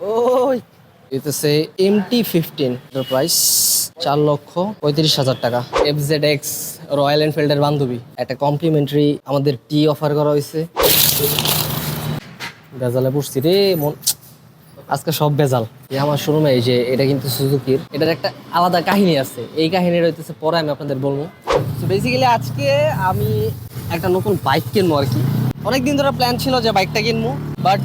ওই। এতেছে MT fifteen price চার লক্ষ পঁয়ত্রিশ হাজার টাকা। এফ জেড এক্স রয়্যাল এনফিল্ডের বান্ধবী। একটা কমপ্লিমেন্টারি আমাদের টি অফার করা হয়েছে। বেজালে পড়ছি রে, মন আজকে সব বেজাল। এই আমার শোরুমে এই যে, এটা কিন্তু সুজুকির এটার একটা আলাদা কাহিনী আছে। এই কাহিনীটা হইতেছে পরে আমি আপনাদের বলব। তো বেসিক্যালি আজকে আমি একটা নতুন বাইক কিনবো আর কি। অনেকদিন ধরে প্ল্যান ছিল যে বাইকটা কিনবো বাট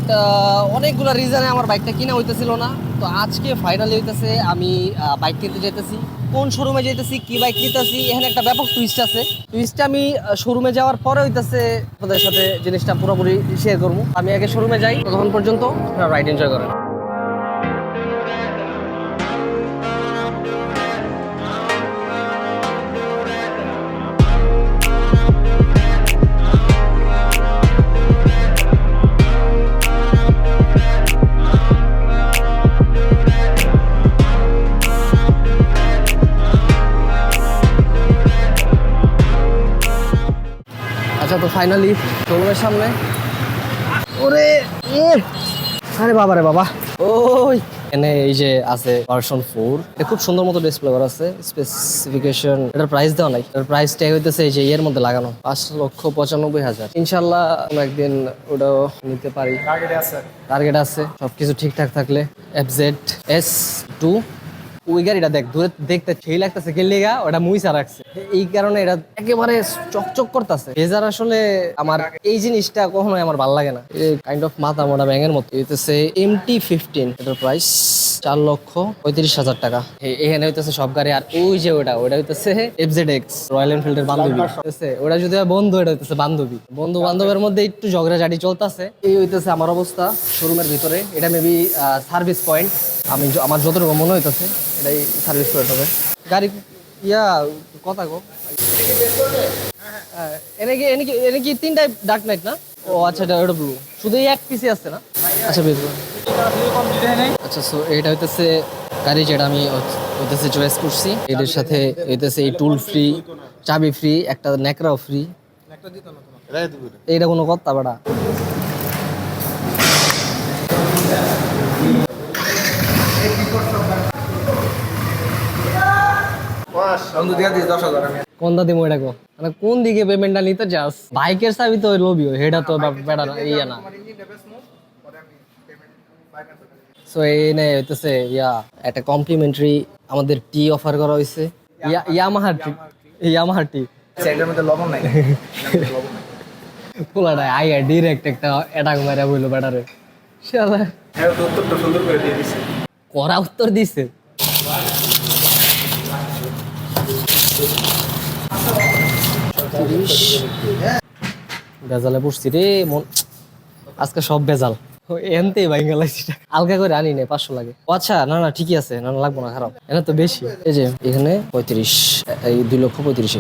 অনেকগুলো রিজনে আমার বাইকটা কিনা হইতেছিল না। তো আজকে ফাইনালি হইতেছে, আমি বাইক কিনতে যেতেছি কোন শোরুমে যেতেছি কি বাইক নিতেছি এখানে একটা ব্যাপক টুইস্ট আছে। টুইস্টটা আমি শোরুমে যাওয়ার পরে হইতেছে, আপনাদের সাথে জিনিসটা পুরোপুরি শেয়ার করব। আমি আগে শোরুমে যাই, ততক্ষণ পর্যন্ত রাইড এনজয় করেন। আচ্ছা তো ফাইনালি শোরুমের সামনে। ওরে আরে বাবা রে বাবা। ওই! এখানে এই যে আছে ভার্সন ফোর এটা খুব সুন্দর মতো ডিসপ্লে করা আছে। স্পেসিফিকেশন এটার প্রাইস দেওয়া নাই। এটার প্রাইস ট্যাগ হইতেছে এই যে এর মধ্যে লাগানো। পাঁচ লক্ষ পঁচানব্বই হাজার। ইনশাল্লাহ কোনো একদিন ওটাও নিতে পারি। টার্গেট আছে। সবকিছু ঠিকঠাক থাকলে এফ জেড এস টু ওই গাড়িটা দেখ দূরে দেখতে সেই লাগতেছে কে লেগা ওটা মুইসা রাখছে। এই কারণে এটা একেবারে চকচক করতেছে। ভেজার আসলে আমার এই জিনিসটা কখনোই আমার ভালো লাগে না। কাইন্ড অফ মাথা মোটা ব্যাঙের মতো। এতেছে এমটি ফিফটিন এটার প্রাইস চার লক্ষ পঁয়ত্রিশ হাজার টাকা। এখানে হইতেছে সব গাড়ি, আর ওই যে ওটা ওটা হইতেছে এফ জেড এক্স রয়্যাল এনফিল্ডের বান্ধবী। হইতেছে, ওটা যদি বন্ধু, এটা হইতেছে বান্ধবী। বন্ধু বান্ধবের মধ্যে একটু ঝগড়াঝাটি চলতেছে। এই হইতেছে আমার অবস্থা শোরুমের ভিতরে। এটা মেবি সার্ভিস পয়েন্ট আমি আমার যতটুকু মনে হইতেছে এটাই সার্ভিস পয়েন্ট হবে গাড়ি ইয়া কথা গো হ্যাঁ, এনে কি এনে কি এনে কি তিনটাই ডার্ক নাইট না? ও আচ্ছা এটা ওটা ব্লু এক পিসি আসছে না? আচ্ছা বেশ আচ্ছা সো এটা হইতেছে গাড়ি যেটা আমি হইতেছে চয়েস করছি। এদের সাথে হইতেছে এই টুল ফ্রি চাবি ফ্রি একটা ন্যাকড়াও ফ্রি এইটা কোনো কথা বেটা কোন মানে দিকে পেমেন্টটা নিতে চাস? বাইকের চাবি তো লবিও হেডা তো। বেটা ইয়া না সো এই নে হইতেছে ইয়া একটা কমপ্লিমেন্টারি আমাদের টি অফার করা হয়েছে ইয়া ইয়ামাহার টি ইয়ামাহার টি এটার মধ্যে লবণ নাই পোলাটা আইয়া ডিরেক্ট একটা অ্যাটাক মারা বইলো বেটারে শালা হ্যাঁ উত্তরটা সুন্দর করে দিয়ে দিছে। করা উত্তর দিছে। বেজালে পড়ছি রে মন আজকে সব বেজাল। ও, এনতেই বাইঙ্গা লাগছে। আলগা করে আনি নাই পাঁচশো লাগে। আচ্ছা না না ঠিকই আছে না লাগবো না খারাপ। এখানে তো বেশি। এই যে এখানে পঁয়ত্রিশ এই দুই লক্ষ পঁয়ত্রিশ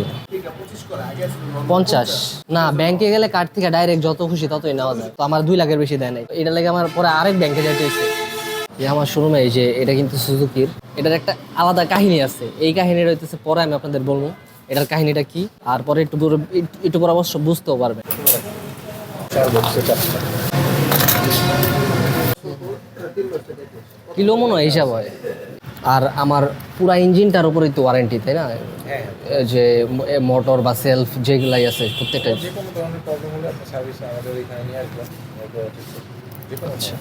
পঞ্চাশ। না ব্যাংকে গেলে কার্ড থেকে ডাইরেক্ট যত খুশি ততই নেওয়া যায়। তো আমার দুই লাখের বেশি দেয় নাই। এটা লাগে আমার পরে আরেক ব্যাংকে যেতে হয়েছে আমার শোরুমে এই যে এটা কিন্তু সুজুকির। এটার একটা আলাদা কাহিনী আছে। এই কাহিনীটা হইতেছে পরে আমি আপনাদের বলব এটার কাহিনীটা কি আর পরে একটু একটু- পরে অবশ্য বুঝতেও পারবেন। কিলো মনে হয় হিসাব হয়। আর আমার পুরা ইঞ্জিনটার উপরেই তো ওয়ারেন্টি তাই না? যে মোটর বা সেলফ যেগুলাই আছে প্রত্যেকটা আচ্ছা।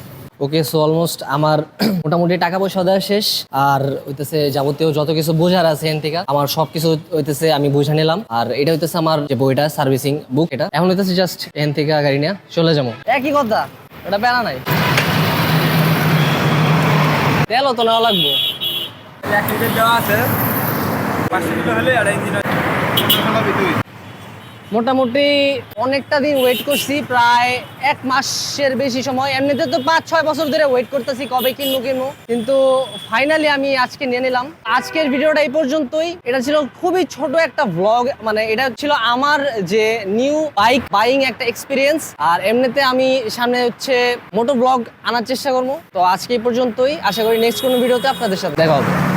ওকে সো অলমোস্ট আমার মোটামুটি টাকা পয়সা দেওয়া শেষ। আর হইতেছে যাবতীয় যত কিছু বোঝার আছে এন থেকে, আমার সব কিছু হইতেছে আমি বুঝে নিলাম। আর এটা হইতেছে আমার যে বইটা সার্ভিসিং বুক এটা। এখন হইতেছে জাস্ট এন থেকে গাড়ি নিয়ে চলে যাব। একই কথা, এটা প্যারা নাই। তেলও তো নেওয়া লাগবো। দেওয়া আছে। পাঁচশো কিলো হলে মোটামুটি অনেকটা দিন ওয়েট করছি, প্রায় এক মাসের বেশি সময়। এমনিতে তো পাঁচ, ছয় বছর ধরে ওয়েট করতেছি কবে কিনবো কিনবো। কিন্তু ফাইনালি আমি আজকে নিয়ে নিলাম। আজকের ভিডিওটা এই পর্যন্তই। এটা ছিল খুবই ছোট একটা ব্লগ মানে এটা ছিল আমার যে নিউ বাইক বাইং একটা এক্সপিরিয়েন্স আর এমনিতে আমি সামনে হচ্ছে মোটো ব্লগ আনার চেষ্টা করব। তো আজকে এই পর্যন্তই। আশা করি নেক্সট কোনো ভিডিওতে আপনাদের সাথে দেখা হবে।